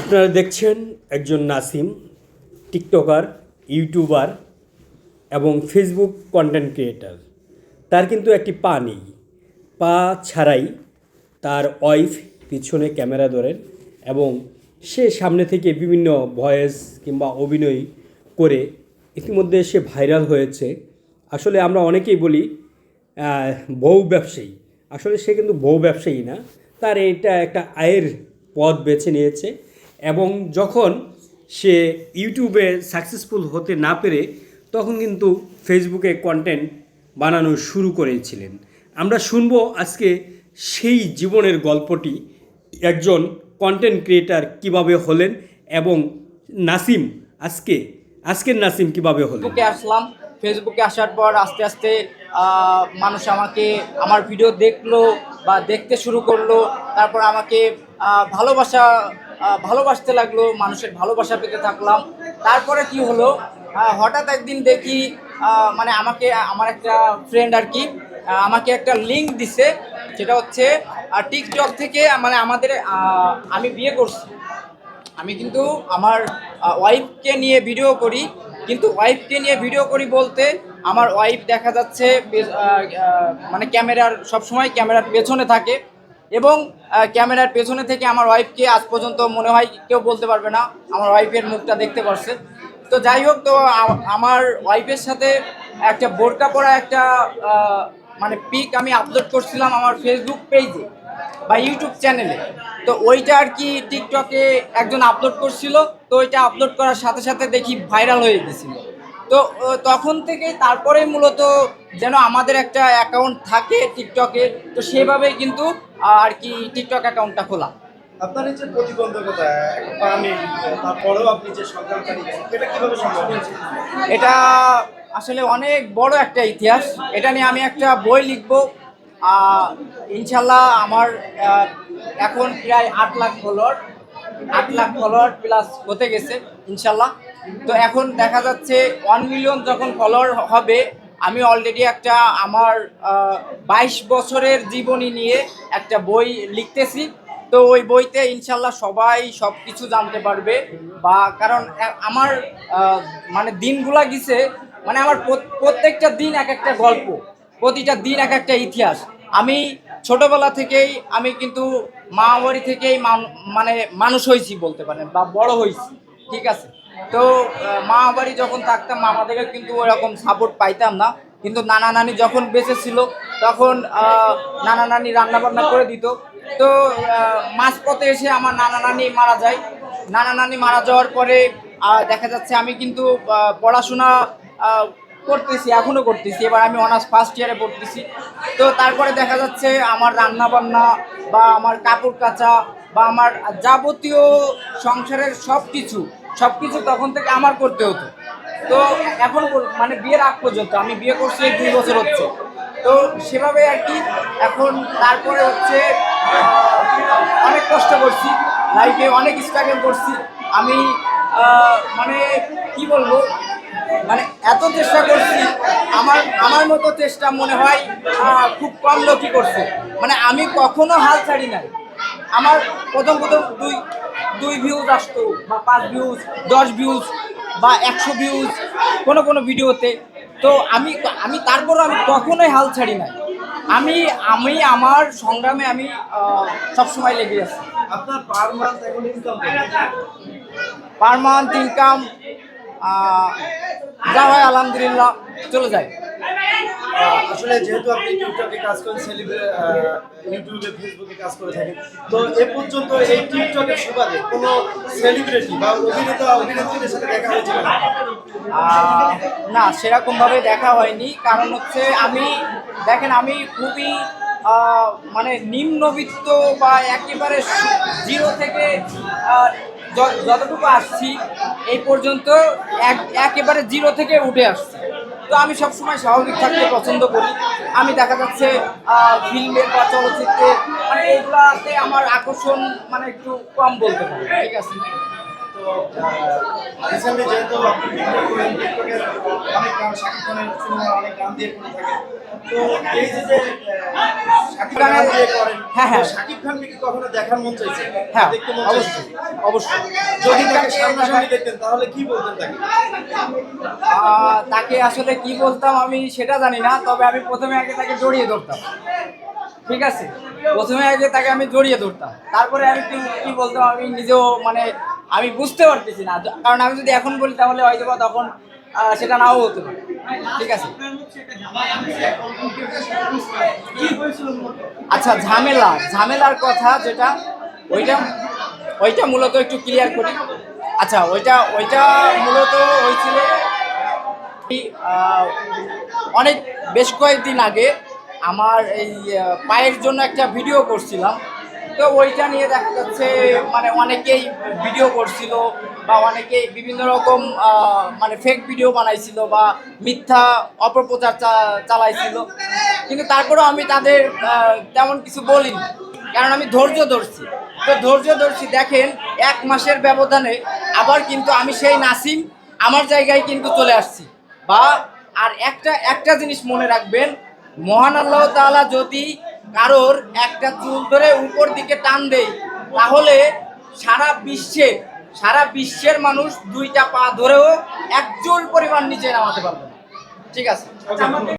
আপনারা দেখছেন একজন নাসিম, টিকটকার, ইউটিউবার এবং ফেসবুক কন্টেন্ট ক্রিয়েটার তার কিন্তু একটি পা নেই। পা ছাড়াই তার ওয়াইফ পিছনে ক্যামেরা ধরেন এবং সে সামনে থেকে বিভিন্ন ভয়েস কিংবা অভিনয় করে ইতিমধ্যে সে ভাইরাল হয়েছে। আসলে আমরা অনেকেই বলি বউ ব্যবসায়ী। আসলে সে কিন্তু বউ ব্যবসায়ী না। তার এটা একটা আয়ের পথ বেছে নিয়েছে। এবং যখন সে ইউটিউবে সাকসেসফুল হতে না পেরে, তখন কিন্তু ফেসবুকে কন্টেন্ট বানানো শুরু করেছিলেন। আমরা শুনব আজকে সেই জীবনের গল্পটি, একজন কন্টেন্ট ক্রিয়েটার কীভাবে হলেন এবং নাসিম আজকে, আজকের নাসিম কীভাবে হলেন? আসলাম। ফেসবুকে আসার পর আস্তে আস্তে মানুষ আমাকে, আমার ভিডিও দেখল বা দেখতে শুরু করল। তারপর আমাকে ভালোবাসা ভালোবাসতে লাগল, মানুষের ভালোবাসা পেতে থাকলাম। তারপরে কি হলো? হঠাৎ একদিন দেখি মানে আমাকে, আমার একটা ফ্রেন্ড আর কি আমাকে একটা লিঙ্ক দিছে, সেটা হচ্ছে টিকটক থেকে মানে আমাদের আমি বিয়ে করছি। আমি কিন্তু আমার ওয়াইফকে নিয়ে ভিডিও করি, কিন্তু ওয়াইফকে নিয়ে ভিডিও করি বলতে আমার ওয়াইফ দেখা যাচ্ছে মানে ক্যামেরার, সবসময় ক্যামেরার পেছনে থাকে। এবং ক্যামেরার পেছনে থেকে আমার ওয়াইফকে আজ পর্যন্ত মনে হয় কেউ বলতে পারবে না, আমার ওয়াইফের মুখটা দেখতে পারছে। তো যাই হোক, তো আমার ওয়াইফের সাথে একটা বোরকা পরা একটা মানে পিক আমি আপলোড করছিলাম আমার ফেসবুক পেজে বা ইউটিউব চ্যানেলে তো ওইটা আর কি টিকটকে একজন আপলোড করছিল, তো ওইটা আপলোড করার সাথে সাথে দেখি ভাইরাল হয়ে গেছিল। তো তখন থেকে তারপরে মূলত যেন আমাদের একটা অ্যাকাউন্ট থাকে টিকটকে তো সেভাবেই কিন্তু আর কি টিকটক অ্যাকাউন্টটা খোলা। আপনার এই যে প্রতিবন্ধকতা একটা তারপরেও আপনি যে সন্তানটা এটা কীভাবে সম্ভব এটা আসলে অনেক বড় একটা ইতিহাস। এটা নিয়ে আমি একটা বই লিখব। ইনশাল্লাহ আমার এখন প্রায় আট লাখ ফলোয়ার আট লাখ ফলোয়ার প্লাস হতে গেছে ইনশাল্লাহ। তো এখন দেখা যাচ্ছে ওয়ান মিলিয়ন যখন ফলোয়ার হবে আমি অলরেডি একটা আমার বাইশ বছরের জীবনী নিয়ে একটা বই লিখতেছি। তো ওই বইতে ইনশাল্লাহ সবাই সব কিছু জানতে পারবে। বা কারণ আমার মানে দিনগুলা গেছে মানে আমার প্রত্যেকটা দিন এক একটা গল্প, প্রতিটা দিন এক একটা ইতিহাস। আমি ছোটবেলা থেকেই, আমি কিন্তু মা বাড়ি থেকেই মানে মানুষ হয়েছি বলতে পারেন, বা বড় হয়েছি, ঠিক আছে? তো মা বাড়ি যখন থাকতাম, মামাদেরকে কিন্তু ওরকম সাপোর্ট পাইতাম না। কিন্তু নানা নানি যখন বেঁচে ছিল তখন নানা নানি রান্না বান্না করে দিত। তো মাঝপথে এসে আমার নানা নানি মারা যায়। নানা নানি মারা যাওয়ার পরে দেখা যাচ্ছে আমি কিন্তু পড়াশোনা করতেছি এখনও করতেছি। এবার আমি অনার্স ফার্স্ট ইয়ারে পড়তেছি। তো, তারপরে দেখা যাচ্ছে আমার রান্না বান্না বা আমার কাপড় কাচা বা আমার যাবতীয় সংসারের সব কিছু সব কিছু তখন থেকে আমার করতে হতো। তো এখন মানে বিয়ের আগ পর্যন্ত, আমি বিয়ে করছি দুই বছর হচ্ছে। তো সেভাবে আর কি, এখন তারপরে হচ্ছে অনেক কষ্ট করছি লাইফে অনেক স্ট্রাগল করছি। আমি মানে কি বলব মানে এত চেষ্টা করছি, আমার আমার মতো চেষ্টা মনে হয় খুব কম লোকই করছে। মানে আমি কখনো হাল ছাড়ি নাই। আমার প্রথম প্রথম দুই দুই ভিউজ আসতো বা পাঁচ ভিউজ দশ ভিউজ বা একশো ভিউজ কোনো কোনো ভিডিওতে তো আমি আমি তারপরও আমি কখনোই হাল ছাড়ি নাই। আমি আমি আমার সংগ্রামে আমি সবসময় লেগে আছি। আপনার পার মান্থ এখন ইনকাম পার মান্থ ইনকাম যা হয় আলহামদুলিল্লাহ চলে যায়। আসলে যেহেতু আপনি টিকটকে কাজ করেন সেলিব্রে ইউটিউবে, ফেসবুকে কাজ করে থাকেন, তো এ পর্যন্ত এই টিকটকের সুবাদে কোনো সেলিব্রিটি বা অভিনেতা, অভিনেত্রীদের সাথে দেখা হয়েছিল না? সেরকমভাবে দেখা হয়নি কারণ হচ্ছে আমি, দেখেন, আমি খুবই মানে নিম্নবিত্ত বা একেবারে জিরো থেকে যতটুকু আসছি, এই পর্যন্ত এক, একেবারে জিরো থেকে উঠে আসছি তো আমি সবসময় স্বাভাবিক থাকতে পছন্দ করি। আমি দেখা যাচ্ছে ফিল্মের বা চলচ্চিত্রের মানে এইগুলাতে আমার আকর্ষণ মানে একটু কম বলতে পারি ঠিক আছে? রিসেন্টলি যেহেতু আপনি টিকটক করেন টিকটকের অনেক গান শাকিব খানের সিনেমা অনেক গান দিয়ে করে থাকেন তো এই যে যে শাকিব খান গান দিয়ে করেন হ্যাঁ, হ্যাঁ। শাকিব খানকে কি কখনো দেখার মন চাইছে? হ্যাঁ দেখতে মন চাইছে? অবশ্যই। যদি তাকে তাহলে তাকে? আসলে কি বলতাম আমি সেটা জানি না, তবে আমি প্রথমে আগে তাকে জড়িয়ে ধরতাম। ঠিক আছে? প্রথমে আগে তাকে আমি জড়িয়ে ধরতাম। তারপরে আমি কি কি বলতাম আমি নিজেও মানে আমি বুঝতে পারতেছি না। কারণ আমি যদি এখন বলি, তাহলে হয়তো বা তখন সেটা নাও হতে পারে। ঠিক আছে? আচ্ছা ঝামেলা। ঝামেলার কথা যেটা, ওইটা ওইটা মূলত একটু ক্লিয়ার করি। আচ্ছা ওইটা ওইটা মূলত হয়েছিল অনেক, বেশ কয়েকদিন আগে আমার এই পায়ের জন্য একটা ভিডিও করছিলাম। তো ওইটা নিয়ে দেখা যাচ্ছে মানে অনেকেই ভিডিও করছিল বা অনেকেই বিভিন্ন রকম মানে ফেক ভিডিও বানাইছিল বা মিথ্যা অপপ্রচার চালাইছিল। কিন্তু তারপরেও আমি তাদের তেমন কিছু বলিনি। কারণ আমি ধৈর্য ধরছি। তো ধৈর্য ধরছি, দেখেন, এক মাসের ব্যবধানে আবার কিন্তু আমি সেই নাসিম আমার জায়গায় কিন্তু চলে আসছি। বা, আর একটা একটা জিনিস মনে রাখবেন, মহান আল্লাহ তাআলা যদি কারোর একটা চুল ধরে উপর দিকে টান দেয়, তাহলে সারা বিশ্বে, সারা বিশ্বের মানুষ দুইটা পা ধরেও এক চুল পরিমাণ নিচে নামাতে পারবে ঠিক আছে?